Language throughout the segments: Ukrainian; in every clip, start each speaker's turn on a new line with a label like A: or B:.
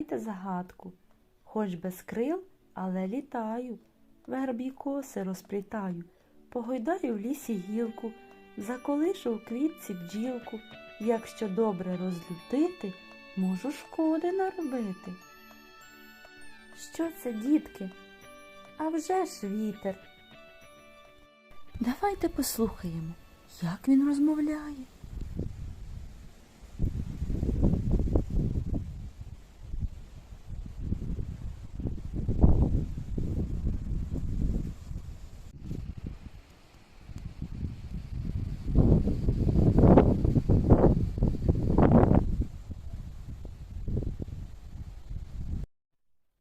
A: Відгадайте загадку. Хоч без крил, але літаю, вербі коси розплітаю, погойдаю в лісі гілку, заколишу в квітці бджілку. Якщо добре розлютити, можу шкоди наробити. Що це, дітки? А вже ж вітер. Давайте послухаємо, як він розмовляє.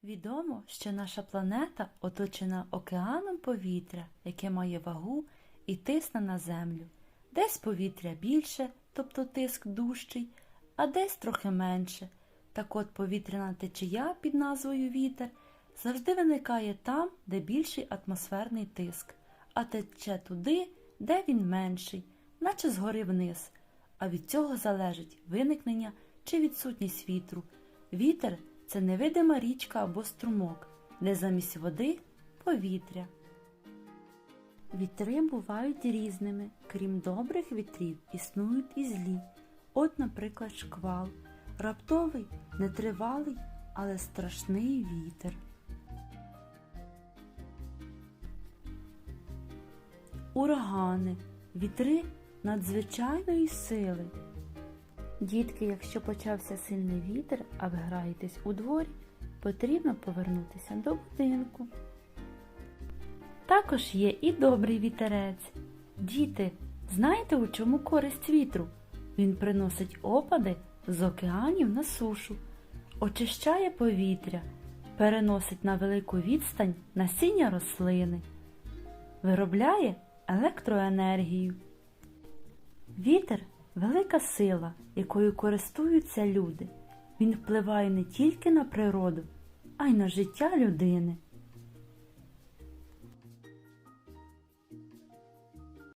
A: Відомо, що наша планета оточена океаном повітря, яке має вагу і тисне на землю. Десь повітря більше, тобто тиск дужчий, а десь трохи менше. Так от повітряна течія під назвою вітер завжди виникає там, де більший атмосферний тиск, а тече туди, де він менший, наче згори вниз. А від цього залежить виникнення чи відсутність вітру. Вітер це невидима річка або струмок, де замість води повітря. Вітри бувають різними, крім добрих вітрів, існують і злі. От, наприклад, шквал, раптовий, нетривалий, але страшний вітер. Урагани, вітри надзвичайної сили. Дітки, якщо почався сильний вітер, а ви граєтесь у дворі, потрібно повернутися до будинку. Також є і добрий вітерець. Діти, знаєте, у чому користь вітру? Він приносить опади з океанів на сушу, очищає повітря, переносить на велику відстань насіння рослини, виробляє електроенергію. Вітер велика сила, якою користуються люди. Він впливає не тільки на природу, а й на життя людини.